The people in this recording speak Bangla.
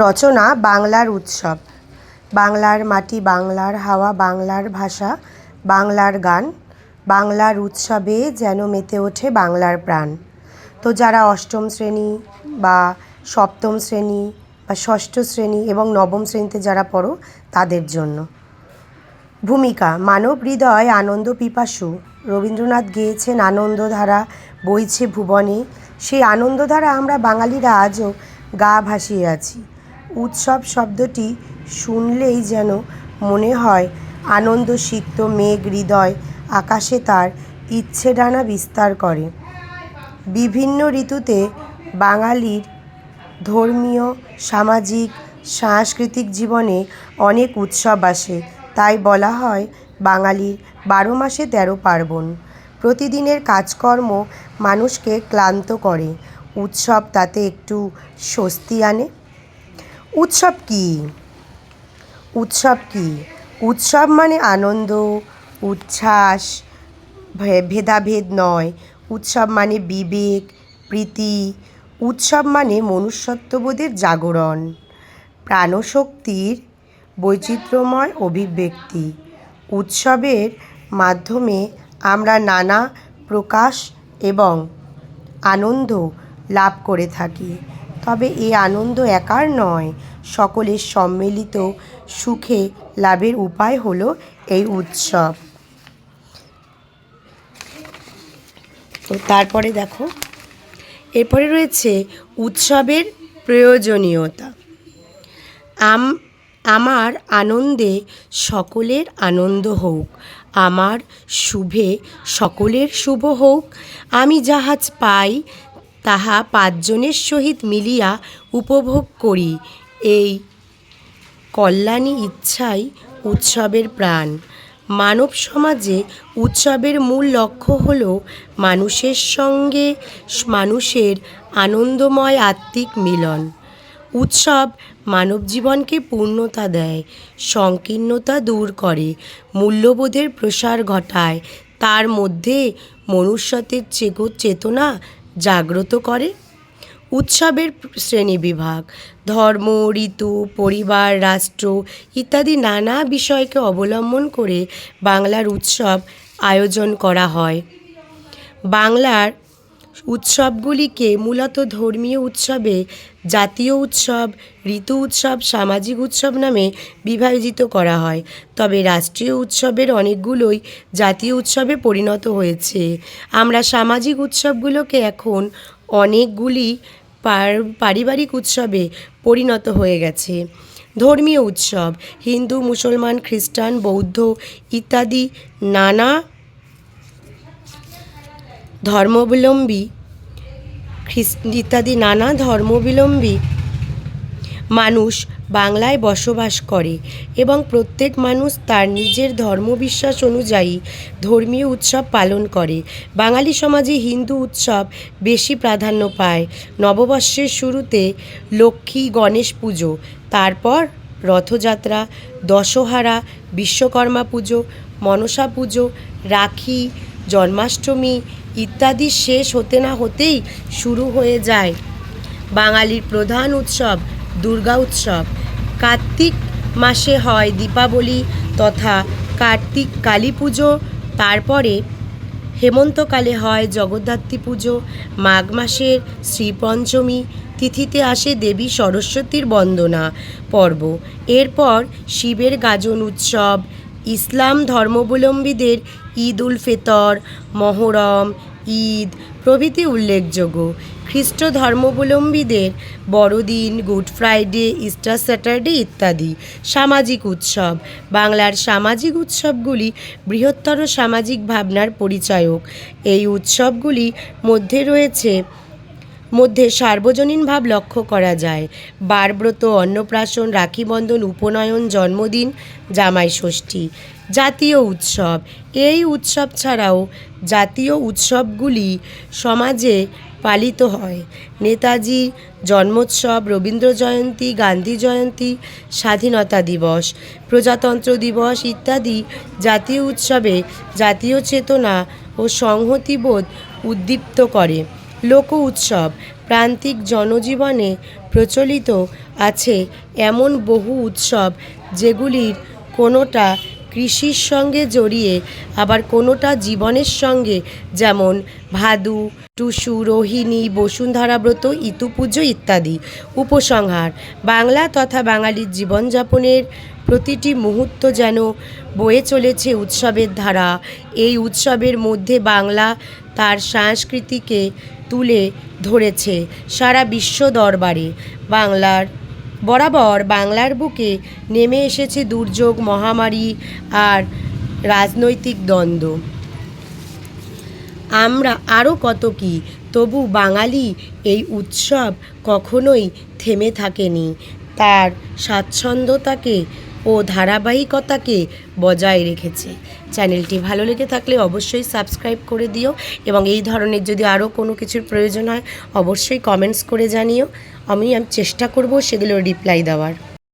রচনা বাংলার উৎসব। বাংলার মাটি বাংলার হাওয়া বাংলার ভাষা, বাংলার গান, বাংলার উৎসবে যেন মেতে ওঠে বাংলার প্রাণ। তো যারা অষ্টম শ্রেণি বা সপ্তম শ্রেণি বা ষষ্ঠ শ্রেণি এবং নবম শ্রেণীতে যারা পড়ো, তাদের জন্য। ভূমিকা, মানব হৃদয়, আনন্দ, পিপাসু। রবীন্দ্রনাথ গেয়েছেন আনন্দধারা, বইছে ভুবনে। সেই আনন্দধারা আমরা বাঙালিরা আজও গা ভাসিয়ে আছি। উৎসব শব্দটি শুনলেই যেন মনে হয় আনন্দ সিক্ত মেঘ হৃদয় আকাশে তার ইচ্ছে ডানা বিস্তার করে। বিভিন্ন ঋতুতে বাঙালির ধর্মীয়, সামাজিক, সাংস্কৃতিক জীবনে অনেক উৎসব আসে। তাই বলা হয় বাঙালির বারো মাসে তেরো পার্বণ। প্রতিদিনের কাজকর্ম মানুষকে ক্লান্ত করে। উৎসব তাতে একটু স্বস্তি আনে। উৎসব কী? উৎসব কী? উৎসব মানে আনন্দ, উচ্ছ্বাস ভেদাভেদ নয়। উৎসব মানে বিবেক, প্রীতি। উৎসব মানে মনুষ্যত্ববোধের জাগরণ, প্রাণশক্তির বৈচিত্র্যময় অভিব্যক্তি। উৎসবের মাধ্যমে আমরা নানা প্রকাশ এবং আনন্দ লাভ করে থাকি। তবে এই আনন্দ একার নয়। সকলের সম্মিলিত সুখে লাভের উপায় হলো এই উৎসব। তো তারপরে দেখো, এরপরে রয়েছে উৎসবের প্রয়োজনীয়তা। আম, আমার আনন্দে সকলের আনন্দ হোক, আমার শুভে সকলের শুভ হোক, আমি যাহাজ পাই তাহা পাঁচজনের সহিত মিলিয়া উপভোগ করি। এই কল্যাণী ইচ্ছাই উৎসবের প্রাণ। মানব সমাজে উৎসবের মূল লক্ষ্য হল মানুষের সঙ্গে মানুষের আনন্দময় আত্মিক মিলন। উৎসব মানব জীবনকে পূর্ণতা দেয়, সংকীর্ণতা দূর করে, মূল্যবোধের প্রসার ঘটায়। তার মধ্যে মনুষ্যতের চেতনা জাগ্রত করে। উৎসবের শ্রেণি বিভাগ, ধর্ম, ঋতু, পরিবার, রাষ্ট্র ইত্যাদি নানা বিষয়কে অবলম্বন করে বাংলার উৎসব আয়োজন করা হয়। বাংলার উৎসবগুলিকে মূলত ধর্মীয় উৎসবে, জাতীয় উৎসব, ঋতু উৎসব, সামাজিক উৎসব নামে বিভাজিত করা হয়। তবে রাষ্ট্রীয় উৎসবের অনেকগুলোই জাতীয় উৎসবে পরিণত হয়েছে। আমরা সামাজিক উৎসবগুলোকে এখন অনেকগুলি পার- পারিবারিক উৎসবে পরিণত হয়ে গেছে। ধর্মীয় উৎসব, হিন্দু, মুসলমান, খ্রিস্টান, বৌদ্ধ ইত্যাদি নানা ধর্মাবলম্বী খ্রিস্ট ইত্যাদি নানা ধর্মাবলম্বী মানুষ বাংলায় বসবাস করে এবং প্রত্যেক মানুষ তার নিজের ধর্মবিশ্বাস অনুযায়ী ধর্মীয় উৎসব পালন করে। বাঙালি সমাজে হিন্দু উৎসব বেশি প্রাধান্য পায়। নববর্ষের শুরুতে লক্ষ্মী গণেশ পুজো, তারপর রথযাত্রা, দশহারা, বিশ্বকর্মা পুজো, মনসা পুজো, রাখি, জন্মাষ্টমী ইত্যাদি শেষ হতে না হতেই শুরু হয়ে যায়। বাঙালির প্রধান উৎসব দুর্গা উৎসব। কার্তিক মাসে হয় দীপাবলি তথা কার্তিক কালী পুজো। তারপরে হেমন্তকালে হয় জগদ্ধাত্রী পুজো। মাঘ মাসের শ্রীপঞ্চমী তিথিতে আসে দেবী সরস্বতীর বন্দনা পর্ব। এরপর শিবের গাজন উৎসব ইসলাম ধর্মাবলম্বীদের ঈদ উল ফিতর, মহরম, ঈদ প্রভৃতি উল্লেখযোগ্য। খ্রিস্ট ধর্মাবলম্বীদের বড়দিন, গুড ফ্রাইডে, ইস্টার স্যাটারডে ইত্যাদি। সামাজিক উৎসব। বাংলার সামাজিক উৎসবগুলি বৃহত্তর সামাজিক ভাবনার পরিচায়ক। এই উৎসবগুলি মধ্যে রয়েছে মধ্যে সার্বজনীন ভাব লক্ষ্য করা যায়। বারব্রত, অন্নপ্রাশন, রাখিবন্ধন, উপনয়ন, জন্মদিন, জামাই ষষ্ঠী, জাতীয় উৎসব। এই উৎসব ছাড়াও জাতীয় উৎসবগুলি সমাজে পালিত হয়। নেতাজি জন্মোৎসব, রবীন্দ্র জয়ন্তী, গান্ধী জয়ন্তী, স্বাধীনতা দিবস, প্রজাতন্ত্র দিবস ইত্যাদি জাতীয় উৎসবে জাতীয় চেতনা ও সংহতিবোধ উদ্দীপ্ত করে। লোক উৎসব। প্রান্তিক জনজীবনে প্রচলিত আছে এমন বহু উৎসব যেগুলির কোনোটা কৃষির সঙ্গে জড়িয়ে, আবার কোনোটা জীবনের সঙ্গে। যেমন ভাদু, টুসু, রোহিণী, বসুন্ধরা ব্রত, ইতুপুজো ইত্যাদি। উপসংহার, বাংলা তথা বাঙালির জীবনযাপনের প্রতিটি মুহূর্ত যেন বয়ে চলেছে উৎসবের ধারা। এই উৎসবের মধ্যে বাংলা তার সংস্কৃতিকে তুলে ধরেছে সারা বিশ্ব দরবারে। বাংলার, বরাবর বাংলার বুকে নেমে এসেছে দুর্যোগ, মহামারী আর রাজনৈতিক দ্বন্দ্ব। আমরা আরও কত কি, তবু বাঙালি এই উৎসব কখনোই থেমে থাকেনি। তার স্বাচ্ছন্দ্যতাকে ও ধারাবাহিকতাকে বজায় রেখেছে। চ্যানেলটি ভালো লেগে থাকলে অবশ্যই সাবস্ক্রাইব করে দিও এবং এই ধরনের যদি আরও কোনো কিছুর প্রয়োজন হয়, অবশ্যই কমেন্টস করে জানিও। আমি আমি চেষ্টা করব সেগুলো রিপ্লাই দেওয়ার।